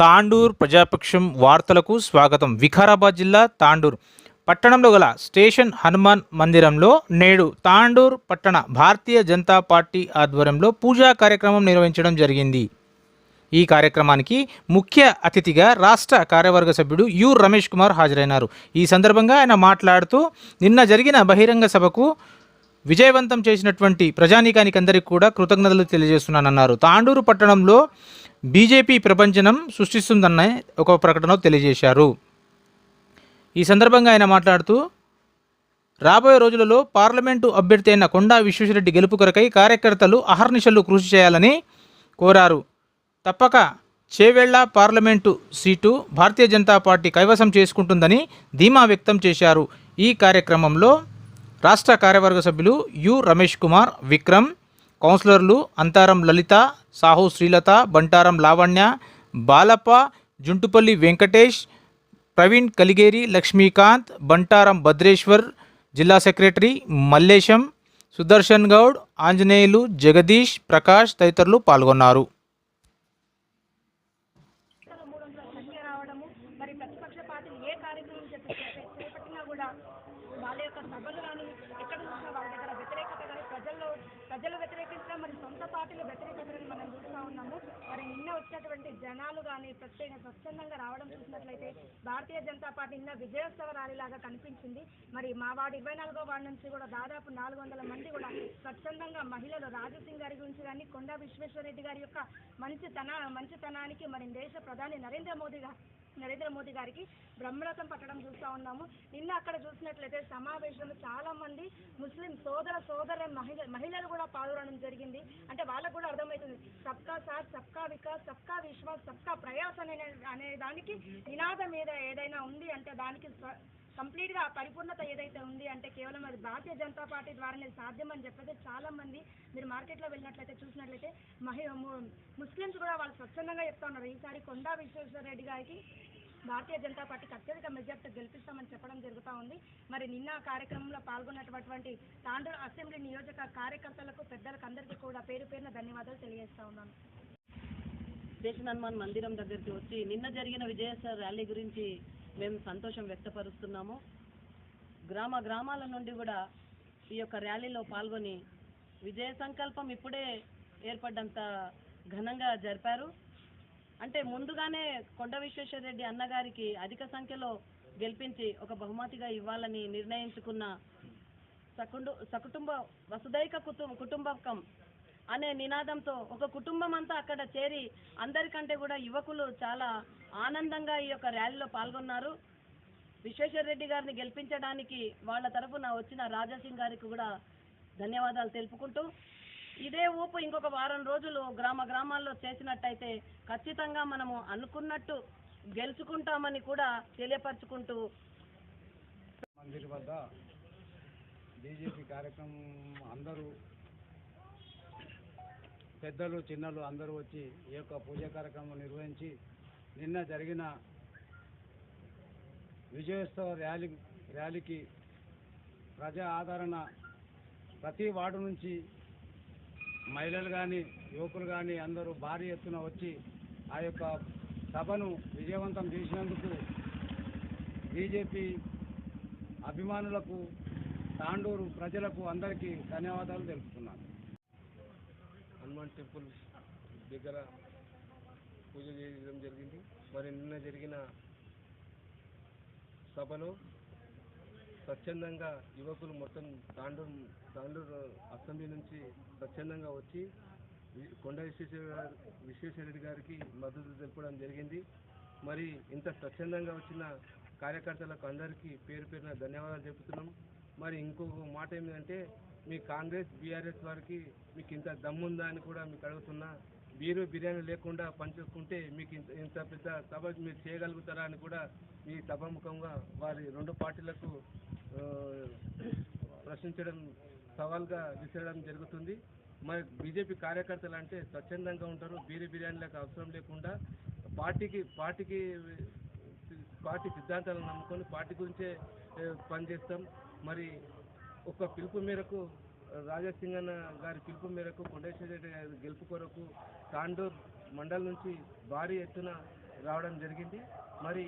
తాండూర్ ప్రజాపక్షం వార్తలకు స్వాగతం. వికారాబాద్ జిల్లా తాండూర్ పట్టణంలో గల స్టేషన్ హనుమాన్ మందిరంలో నేడు తాండూర్ పట్టణ భారతీయ జనతా పార్టీ ఆధ్వర్యంలో పూజా కార్యక్రమం నిర్వహించడం జరిగింది. ఈ కార్యక్రమానికి ముఖ్య అతిథిగా రాష్ట్ర కార్యవర్గ సభ్యుడు యు. రమేష్ కుమార్ హాజరైనారు. ఈ సందర్భంగా ఆయన మాట్లాడుతూ నిన్న జరిగిన బహిరంగ సభకు విజయవంతం చేసినటువంటి ప్రజానీకానికి అందరికీ కూడా కృతజ్ఞతలు తెలియజేస్తున్నానన్నారు. తాండూరు పట్టణంలో బీజేపీ ప్రపంచనం సృష్టిస్తుందన్న ఒక ప్రకటన తెలియజేశారు. ఈ సందర్భంగా ఆయన మాట్లాడుతూ రాబోయే రోజులలో పార్లమెంటు అభ్యర్థి అయిన కొండా విశ్వేశ్వరరెడ్డి గెలుపు కొరకై కార్యకర్తలు అహర్నిశలు కృషి చేయాలని కోరారు. తప్పక Chevella parliament seat Bharatiya Janata party కైవసం చేసుకుంటుందని ధీమా వ్యక్తం చేశారు. ఈ కార్యక్రమంలో రాష్ట్ర కార్యవర్గ సభ్యులు యు రమేష్ కుమార్ విక్రమ్ కౌన్సిలర్లు అంతారం లలిత సాహు శ్రీలత బంటారం లావణ్య బాలప్ప జుంటుపల్లి వెంకటేష్ ప్రవీణ్ కలిగేరి లక్ష్మీకాంత్ బంటారం భద్రేశ్వర్ జిల్లా సెక్రటరీ మల్లేశం సుదర్శన్ గౌడ్ ఆంజనేయులు జగదీష్ ప్రకాష్ తదితరులు పాల్గొన్నారు. వాళ్ళ యొక్క సభలు కానీ ఎక్కడ చూసినా వాళ్ళ దగ్గర వ్యతిరేకత ప్రజల్లో ప్రజలు వ్యతిరేకించడం మరి సొంత పార్టీలు వ్యతిరేకించడం మనం చూస్తూ ఉన్నాము. మరి నిన్న వచ్చినటువంటి జనాలు కానీ ప్రత్యేక స్వచ్ఛందంగా రావడం చూసినట్లయితే భారతీయ జనతా పార్టీ నిన్న విజయోత్సవ ర్యాలీలాగా కనిపించింది. మరి మా వాడు ఇరవై నాలుగో వార్డు నుంచి కూడా దాదాపు నాలుగు వందల మంది కూడా స్వచ్ఛందంగా మహిళలు రాజసింగ్ గారి గురించి కానీ కొండా విశ్వేశ్వరరెడ్డి గారి యొక్క మంచితన మంచితనానికి మరి దేశ ప్రధాని నరేంద్ర మోదీ గారు నరేంద్ర మోదీ గారికి బ్రహ్మరథం పట్టడం చూస్తూ ఉన్నాము. నిన్న అక్కడ చూసినట్లయితే సమావేశంలో చాలా మంది ముస్లిం సోదర సోదర మహిళ మహిళలు కూడా పాల్గొనడం జరిగింది. అంటే వాళ్ళకు కూడా అర్థమవుతుంది. సబ్కా సాత్ సబ్కా వికాస్ సబ్కా విశ్వాస్ సబ్కా ప్రయాస్ అనే అనే దానికి నినాదం ఏదైనా ఉంది అంటే దానికి కంప్లీట్గా కంప్లీట్గా పరిపూర్ణత ఏదైతే ఉంది అంటే కేవలం అది భారతీయ జనతా పార్టీ ద్వారానే సాధ్యం అని చెప్పేసి చాలా మంది. మీరు మార్కెట్లో వెళ్ళినట్లయితే చూసినట్లయితే మహి ము- ముస్లిమ్స్ కూడా వాళ్ళు స్వచ్ఛందంగా చెప్తా ఉన్నారు. ఈసారి కొండా విశ్వేశ్వర రెడ్డి గారికి భారతీయ జనతా పార్టీకి అత్యధిక మెజార్టీ గెలిపిస్తామని చెప్పడం జరుగుతూ ఉంది. మరి నిన్న కార్యక్రమంలో పాల్గొన్నటువంటి తాండూరు అసెంబ్లీ నియోజక కార్యకర్తలకు పెద్దలకు అందరికీ కూడా పేరు పేరున ధన్యవాదాలు తెలియజేస్తా ఉన్నాను. స్టేషన్ హనుమాన్ మందిరం దగ్గరికి వచ్చి నిన్న జరిగిన విజయసాయి ర్యాలీ గురించి మేము సంతోషం వ్యక్తపరుస్తున్నాము. గ్రామ గ్రామాల నుండి కూడా ఈ యొక్క ర్యాలీలో పాల్గొని విజయ సంకల్పం ఇప్పుడే ఏర్పడ్డంత ఘనంగా జరిపారు. అంటే ముందుగానే కొండ విశ్వేశ్వరరెడ్డి అన్నగారికి అధిక సంఖ్యలో గెలిపించి ఒక బహుమతిగా ఇవ్వాలని నిర్ణయించుకున్న సకుండు సకుటుంబ వసుదైక కుటుంబ కుటుంబకం అనే నినాదంతో ఒక కుటుంబం అంతా అక్కడ చేరి అందరికంటే కూడా యువకులు చాలా ఆనందంగా ఈ యొక్క ర్యాలీలో పాల్గొన్నారు. విశ్వేశ్వర రెడ్డి గారిని గెలిపించడానికి వాళ్ళ తరఫున వచ్చిన రాజాసింగ్ గారికి కూడా ధన్యవాదాలు తెలుపుకుంటూ ఇదే ఊపు ఇంకొక వారం రోజులు గ్రామ గ్రామాల్లో చేసినట్టయితే ఖచ్చితంగా మనము అనుకున్నట్టు గెలుచుకుంటామని కూడా తెలియపరచుకుంటూ మందిర్ వద్ద బీజేపీ కార్యక్రమం అందరూ పెద్దలు చిన్నలు అందరూ వచ్చి ఈ యొక్క పూజ కార్యక్రమం నిర్వహించి నిన్న జరిగిన విజయోత్సవ ర్యాలీ ర్యాలీకి ప్రజా ఆదరణ ప్రతి వార్డు నుంచి మహిళలు కానీ యువకులు కానీ అందరూ భారీ ఎత్తున వచ్చి ఆ యొక్క సభను విజయవంతం చేసినందుకు బీజేపీ అభిమానులకు తాండూరు ప్రజలకు అందరికీ ధన్యవాదాలు తెలుపుతున్నాను. హనుమాన్ టెంపుల్ దగ్గర పూజ చేయడం జరిగింది. మరి నిన్న జరిగిన సభలో స్వచ్ఛందంగా యువకులు మొత్తం తాండూరు తాండూరు అసెంబ్లీ నుంచి స్వచ్ఛందంగా వచ్చి కొండ విశ్వేశ్వర విశ్వేశ్వరరెడ్డి గారికి మద్దతు తెలపడం జరిగింది. మరి ఇంత స్వచ్ఛందంగా వచ్చిన కార్యకర్తలకు అందరికీ పేరు పేరున ధన్యవాదాలు చెబుతున్నాం మరి ఇంకొక మాట ఏంటంటే మీ కాంగ్రెస్ బీఆర్ఎస్ వారికి మీకు ఇంత దమ్ముందా అని కూడా మీకు అడుగుతున్నా. బీరు బిర్యానీ లేకుండా పనిచేసుకుంటే మీకు ఇంత ఇంత పెద్ద సభ మీరు చేయగలుగుతారా అని కూడా మీ సభాముఖంగా వారి రెండు పార్టీలకు ప్రశ్నించడం సవాల్గా విసిరడం జరుగుతుంది. మరి బీజేపీ కార్యకర్తలు అంటే స్వచ్ఛందంగా ఉంటారు బీరు బిర్యానీలకు అవసరం లేకుండా పార్టీకి పార్టీకి పార్టీ సిద్ధాంతాలను నమ్ముకొని పార్టీ గురించే పనిచేస్తాం మరి ఒక పిలుపు మేరకు రాజాసింగన్న గారి పిలుపు మేరకు కొండేశ్వర రెడ్డి గారి గెలుపు కొరకు తాండూర్ మండల్ నుంచి భారీ ఎత్తున రావడం జరిగింది. మరి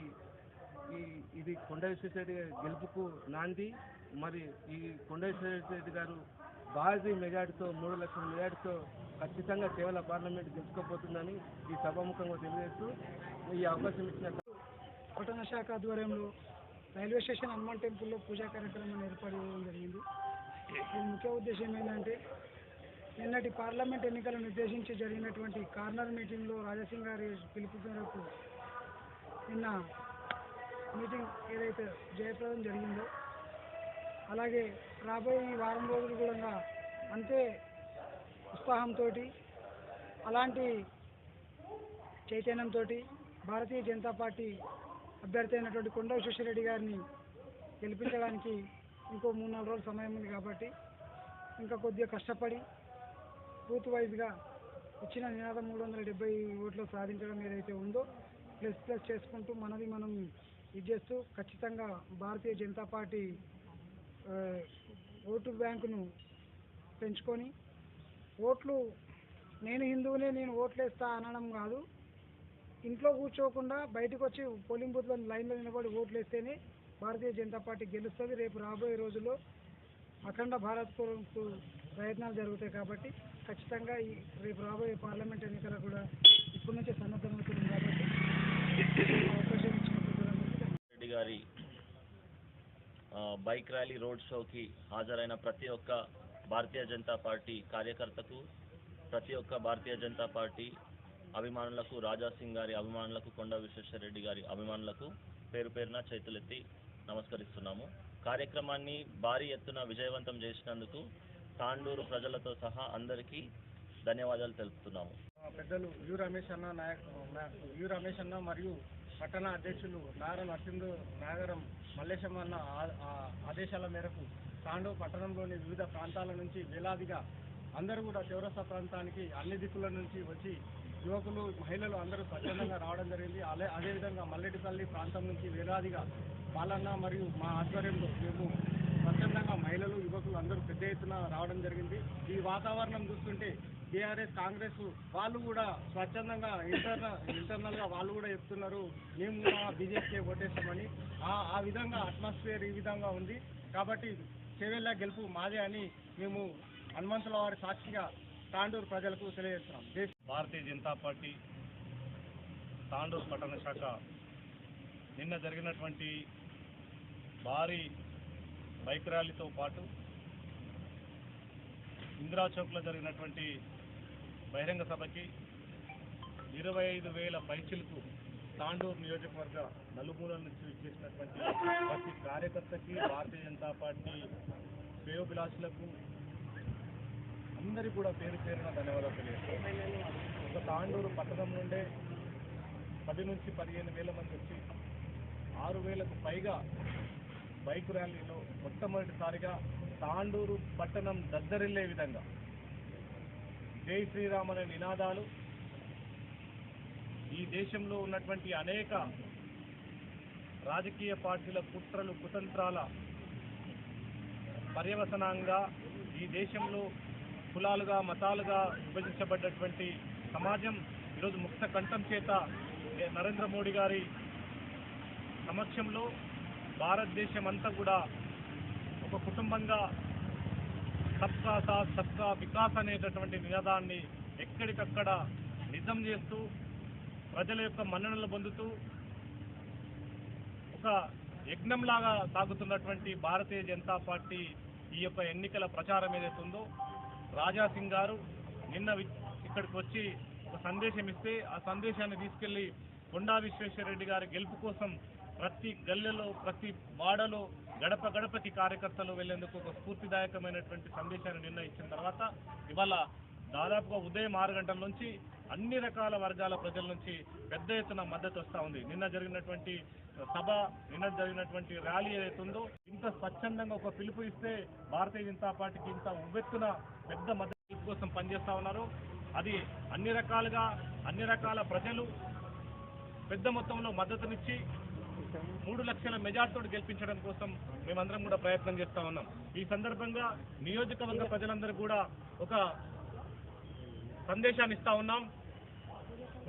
ఈ ఇది కొండేశ్వర రెడ్డి గారి గెలుపుకు నాంది. మరి ఈ కొండ రెడ్డి గారు భారీ మెజార్టీతో మూడు లక్షల మెజార్టీతో ఖచ్చితంగా కేవల పార్లమెంట్ గెలుచుకోబోతుందని ఈ సభాముఖంగా తెలియజేస్తూ ఈ అవకాశం ఇచ్చిన పట్టణ శాఖ ఆధ్వర్యంలో రైల్వే స్టేషన్ హనుమాన్ టెంపుల్లో పూజా కార్యక్రమాన్ని ఏర్పాటు చేయడం జరిగింది. దీని ముఖ్య ఉద్దేశం ఏంటంటే నిన్నటి పార్లమెంట్ ఎన్నికలను ఉద్దేశించి జరిగినటువంటి కార్నర్ మీటింగ్లో రాజసింగ్ గారి పిలుపు మేరకు నిన్న మీటింగ్ ఏదైతే జయప్రదం జరిగిందో అలాగే రాబోయే ఈ వారం రోజులు కూడా అంతే ఉత్సాహంతో అలాంటి చైతన్యంతో భారతీయ జనతా పార్టీ అభ్యర్థి అయినటువంటి కొండ విశ్వేశ్వరరెడ్డి గారిని గెలిపించడానికి ఇంకో మూడు నాలుగు రోజులు సమయం ఉంది కాబట్టి ఇంకా కొద్దిగా కష్టపడి బూత్ వైజ్గా ఇచ్చిన నినాదం మూడు వందల డెబ్బై ఓట్లు సాధించడం ఏదైతే ఉందో ప్లస్ ప్లస్ చేసుకుంటూ మనది మనం ఇది చేస్తూ ఖచ్చితంగా భారతీయ జనతా పార్టీ ఓటు బ్యాంకును పెంచుకొని ఓట్లు నేను హిందువునే నేను ఓట్లేస్తా అనడం కాదు. ఇంట్లో కూర్చోకుండా బయటకు వచ్చి పోలింగ్ బూత్లో లైన్లో నిలబడి ఓట్లు వేస్తేనే భారతీయ జనతా పార్టీ గెలుస్తుంది. రేపు రాబోయే రోజుల్లో అఖండ భారత్ ప్రయత్నాలు జరుగుతాయి కాబట్టి ఖచ్చితంగా ఈ రేపు రాబోయే పార్లమెంట్ ఎన్నికలు కూడా ఇప్పటి నుంచే సన్నద్ధమవుతుంది కాబట్టి అవకాశం రెడ్డి గారి బైక్ ర్యాలీ రోడ్ షోకి హాజరైన ప్రతి ఒక్క భారతీయ జనతా పార్టీ కార్యకర్తకు ప్రతి ఒక్క భారతీయ జనతా పార్టీ అభిమానులకు రాజాసింగ్ గారి అభిమానులకు కొండ విశ్వేశ్వరరెడ్డి గారి అభిమానులకు పేరు పేరున చేతులెత్తి నమస్కరిస్తున్నాము. కార్యక్రమాన్ని భారీ ఎత్తున విజయవంతం చేసినందుకు తాండూరు ప్రజలతో సహా అందరికీ ధన్యవాదాలు తెలుపుతున్నాము. పెద్దలు యు రమేష్ అన్న నాయక్ యు రమేష్ అన్న మరియు పట్టణ అధ్యక్షులు నాగర నరసింహు నాగరం మల్లేశం అన్న ఆదేశాల మేరకు తాండూ పట్టణంలోని వివిధ ప్రాంతాల నుంచి వేలాదిగా అందరూ కూడా చౌరస్తా ప్రాంతానికి అన్ని దిక్కుల నుంచి వచ్చి యువకులు మహిళలు అందరూ స్వచ్ఛందంగా రావడం జరిగింది. అదే అదేవిధంగా మల్లెటిపల్లి ప్రాంతం నుంచి వేలాదిగా పాలన్న మరియు మా ఆధ్వర్యంలో మేము స్వచ్ఛందంగా మహిళలు యువకులు అందరూ పెద్ద ఎత్తున రావడం జరిగింది. ఈ వాతావరణం చూస్తుంటే టీఆర్ఎస్ కాంగ్రెస్ వాళ్ళు కూడా స్వచ్ఛందంగా ఇంటర్నల్ ఇంటర్నల్గా వాళ్ళు కూడా చెప్తున్నారు. మేము కూడా బీజేపీ ఓటేస్తామని. ఆ విధంగా అట్మాస్ఫియర్ ఈ విధంగా ఉంది. కాబట్టి చెవెళ్ళ గెలుపు మాదే అని మేము హనుమంతుల వారి సాక్షిగా తాండూరు ప్రజలకు తెలియజేస్తున్నాం. భారతీయ జనతా పార్టీ తాండూరు పట్టణ శాఖ నిన్న జరిగినటువంటి భారీ బైక్ ర్యాలీతో పాటు ఇందిరా చౌక్లో జరిగినటువంటి బహిరంగ సభకి ఇరవై ఐదు వేల పైచిలకు తాండూరు నియోజకవర్గ నలుమూలల నుంచి చేసినటువంటి ప్రతి కార్యకర్తకి భారతీయ జనతా పార్టీ శ్రేయోభిలాషులకు అందరి కూడా పేరు పేరున ధన్యవాదాలు తెలియజేస్తాను ఒక తాండూరు పట్టణం నుండే పది నుంచి పదిహేను వేల మంది వచ్చి ఆరు వేలకు పైగా బైక్ ర్యాలీలో మొట్టమొదటిసారిగా తాండూరు పట్టణం దద్దరిల్లే విధంగా. జై శ్రీరామ్ అనే నినాదాలు ఈ దేశంలో ఉన్నటువంటి అనేక రాజకీయ పార్టీల కుట్రలు కుతంత్రాల పర్యవసనంగా ఈ దేశంలో కులాలుగా మతాలుగా విభజించబడ్డటువంటి సమాజం ఈరోజు ముక్త కంఠం చేత నరేంద్ర మోడీ గారి సమక్షంలో భారతదేశం అంతా కూడా ఒక కుటుంబంగా సబ్కా సాత్ సబ్కా వికాస్ అనేటటువంటి నినాదాన్ని ఎక్కడికక్కడ నిజం చేస్తూ ప్రజల యొక్క మన్ననలు పొందుతూ ఒక యజ్ఞంలాగా సాగుతున్నటువంటి భారతీయ జనతా పార్టీ ఈ యొక్క ఎన్నికల ప్రచారం ఏదైతే రాజాసింగ్ రాజా సింగ్ గారు నిన్న ఇక్కడికి వచ్చి ఒక సందేశం ఇస్తే ఆ సందేశాన్ని తీసుకెళ్ళి కొండా విశ్వేశ్వరరెడ్డి గారి గెలుపు కోసం ప్రతి గల్లెలో ప్రతి వాడలో గడప గడపకి కార్యకర్తలు వెళ్ళేందుకు ఒక స్ఫూర్తిదాయకమైనటువంటి సందేశాన్ని నిన్న ఇచ్చిన తర్వాత ఇవాళ దాదాపుగా ఉదయం ఆరు గంటల నుంచి అన్ని రకాల వర్గాల ప్రజల నుంచి పెద్ద ఎత్తున మద్దతు వస్తూ ఉంది. నిన్న జరిగినటువంటి సభ నిన్న జరిగినటువంటి ర్యాలీ ఏదైతుందో ఇంత స్వచ్ఛందంగా ఒక పిలుపు ఇస్తే భారతీయ జనతా పార్టీకి ఇంత ఉవ్వెత్తున పెద్ద మద్దతు కోసం పనిచేస్తా ఉన్నారు. అది అన్ని రకాలుగా అన్ని రకాల ప్రజలు పెద్ద మొత్తంలో మద్దతునిచ్చి మూడు లక్షల మెజార్టీతో గెలిపించడం కోసం మేమందరం కూడా ప్రయత్నం చేస్తా ఉన్నాం. ఈ సందర్భంగా నియోజకవర్గ ప్రజలందరూ కూడా ఒక సందేశాన్ని ఇస్తా ఉన్నాం.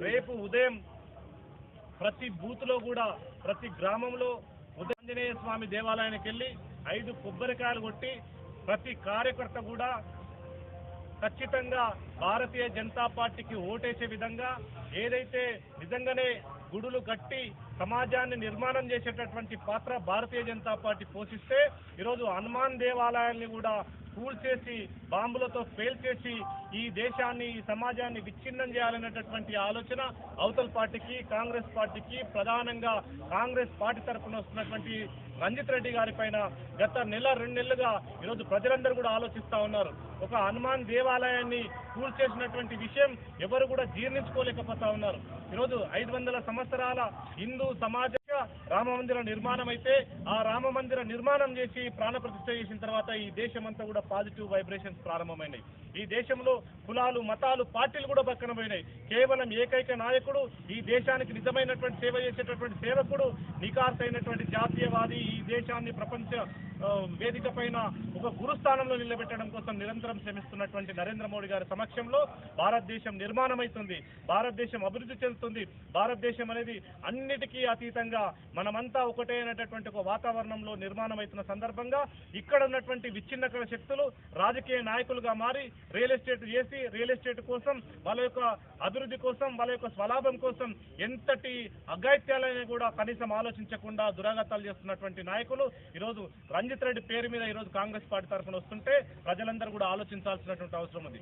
రేపు ఉదయం ప్రతి బూత్లో కూడా ప్రతి గ్రామంలో ఉదయాంజనేయ స్వామి దేవాలయానికి వెళ్ళి ఐదు కొబ్బరికాయలు కొట్టి ప్రతి కార్యకర్త కూడా ఖచ్చితంగా భారతీయ జనతా పార్టీకి ఓటేసే విధంగా ఏదైతే నిజంగానే గుడులు కట్టి సమాజాన్ని నిర్మాణం చేసేటటువంటి పాత్ర భారతీయ జనతా పార్టీ పోషిస్తే ఈరోజు హనుమాన్ దేవాలయాల్ని కూడా కూల్చేసి బాంబులతో పేల్చేసి ఈ దేశాన్ని ఈ సమాజాన్ని విచ్ఛిన్నం చేయాలనేటటువంటి ఆలోచన అవతల పార్టీకి కాంగ్రెస్ పార్టీకి ప్రధానంగా కాంగ్రెస్ పార్టీ తరఫున వస్తున్నటువంటి రంజిత్ రెడ్డి గారి పైన గత నెల రెండు నెలలుగా ఈరోజు ప్రజలందరూ కూడా ఆలోచిస్తా ఉన్నారు. ఒక హనుమాన్ దేవాలయాన్ని కూల్ చేసినటువంటి విషయం ఎవరు కూడా జీర్ణించుకోలేకపోతా ఉన్నారు. ఈరోజు ఐదు వందల సంవత్సరాల హిందూ సమాజం రామ మందిర నిర్మాణం అయితే ఆ రామ మందిర నిర్మాణం చేసి ప్రాణప్రతిష్ఠ చేసిన తర్వాత ఈ దేశమంతా కూడా పాజిటివ్ వైబ్రేషన్స్ ప్రారంభమైనాయి. ఈ దేశంలో కులాలు మతాలు పార్టీలు కూడా పక్కన పోయినాయి. కేవలం ఏకైక నాయకుడు ఈ దేశానికి నిజమైనటువంటి సేవ చేసేటటువంటి సేవకుడు నికార్సైనటువంటి జాతీయవాది ఈ దేశాన్ని ప్రపంచ వేదిక పైన ఒక గురుస్థానంలో నిలబెట్టడం కోసం నిరంతరం శ్రమిస్తున్నటువంటి నరేంద్ర మోడీ గారి సమక్షంలో భారతదేశం నిర్మాణమవుతుంది భారతదేశం అభివృద్ధి చెందుతుంది. భారతదేశం అనేది అన్నిటికీ అతీతంగా మనమంతా ఒకటే అనేటటువంటి ఒక వాతావరణంలో నిర్మాణం అవుతున్న సందర్భంగా ఇక్కడ ఉన్నటువంటి విచ్ఛిన్నకర శక్తులు రాజకీయ నాయకులుగా మారి రియల్ ఎస్టేట్ చేసి రియల్ ఎస్టేట్ కోసం వాళ్ళ యొక్క అభివృద్ధి కోసం వాళ్ళ యొక్క స్వలాభం కోసం ఎంతటి అఘాయిత్యాలైనా కూడా కనీసం ఆలోచించకుండా దురాగతాలు చేస్తున్నటువంటి నాయకులు. ఈరోజు రంజిత్ రెడ్డి పేరు మీద ఈరోజు కాంగ్రెస్ పార్టీ తరఫున వస్తుంటే ప్రజలందరూ కూడా ఆలోచించాల్సినటువంటి అవసరం ఉంది.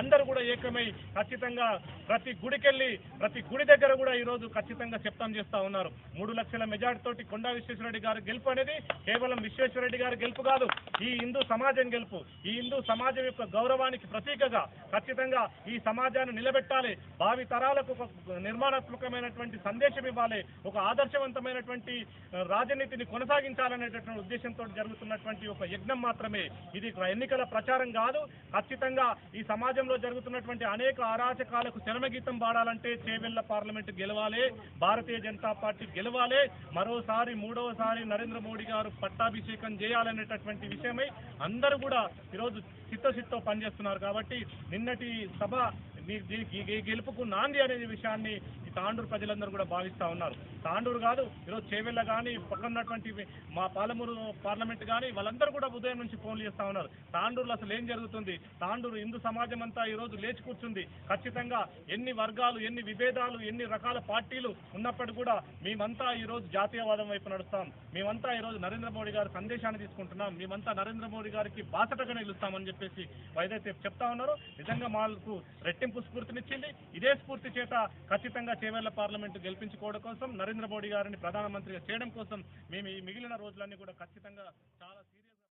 అందరూ కూడా ఏకమై ఖచ్చితంగా ప్రతి గుడికెళ్ళి ప్రతి గుడి దగ్గర కూడా ఈరోజు ఖచ్చితంగా చెప్తాం చేస్తా ఉన్నారు. మూడు లక్షల మెజార్టీ తోటి కొండా విశ్వేశ్వరరెడ్డి గారి గెలుపు అనేది కేవలం విశ్వేశ్వరరెడ్డి గారి గెలుపు కాదు ఈ హిందూ సమాజం గెలుపు. ఈ హిందూ సమాజం యొక్క గౌరవానికి ప్రతీకగా ఖచ్చితంగా ఈ సమాజాన్ని నిలబెట్టాలి. భావి తరాలకు ఒక నిర్మాణాత్మకమైనటువంటి సందేశం ఇవ్వాలి. ఒక ఆదర్శవంతమైనటువంటి రాజనీతిని కొనసాగించాలనేటటువంటి ఉద్దేశంతో జరుగుతున్నటువంటి ఒక యజ్ఞం మాత్రమే. ఇది ఎన్నికల ప్రచారం కాదు. ఖచ్చితంగా ఈ సమాజం సమాజంలో జరుగుతున్నటువంటి అనేక అరాచకాలకు శరమగీతం పాడాలంటే చేవెళ్ళ పార్లమెంట్ గెలవాలి భారతీయ జనతా పార్టీ గెలవాలి మరోసారి మూడవసారి నరేంద్ర మోడీ గారు పట్టాభిషేకం చేయాలనేటటువంటి విషయమై అందరూ కూడా ఈరోజు చిత్తశిత్తో పనిచేస్తున్నారు కాబట్టి నిన్నటి సభ గెలుపుకు నాంది అనే విషయాన్ని తాండూరు ప్రజలందరూ కూడా భావిస్తూ ఉన్నారు. తాండూరు కాదు ఈరోజు చేవెళ్ళ కానీ పక్కన ఉన్నటువంటి మా పాలమూరు పార్లమెంట్ కానీ వాళ్ళందరూ కూడా ఉదయం నుంచి ఫోన్లు చేస్తా ఉన్నారు. తాండూరులో అసలు ఏం జరుగుతుంది? తాండూరు హిందూ సమాజం అంతా ఈరోజు లేచి కూర్చుంది. ఖచ్చితంగా ఎన్ని వర్గాలు ఎన్ని విభేదాలు ఎన్ని రకాల పార్టీలు ఉన్నప్పటికీ కూడా మేమంతా ఈరోజు జాతీయవాదం వైపు నడుస్తాం. మేమంతా ఈరోజు నరేంద్ర మోడీ గారి సందేశాన్ని తీసుకుంటున్నాం. మేమంతా నరేంద్ర మోడీ గారికి బాసటగా నిలుస్తామని చెప్పేసి ఏదైతే చెప్తా ఉన్నారో. నిజంగా మాకు రెట్టింపు స్ఫూర్తినిచ్చింది. ఇదే స్ఫూర్తి చేత ఖచ్చితంగా చేవేళ్ళ పార్లమెంట్ గెలిపించుకోవడం కోసం నరేంద్ర మోడీ గారిని ప్రధానమంత్రిగా చేయడం కోసం మేము ఈ మిగిలిన రోజులన్నీ కూడా ఖచ్చితంగా చాలా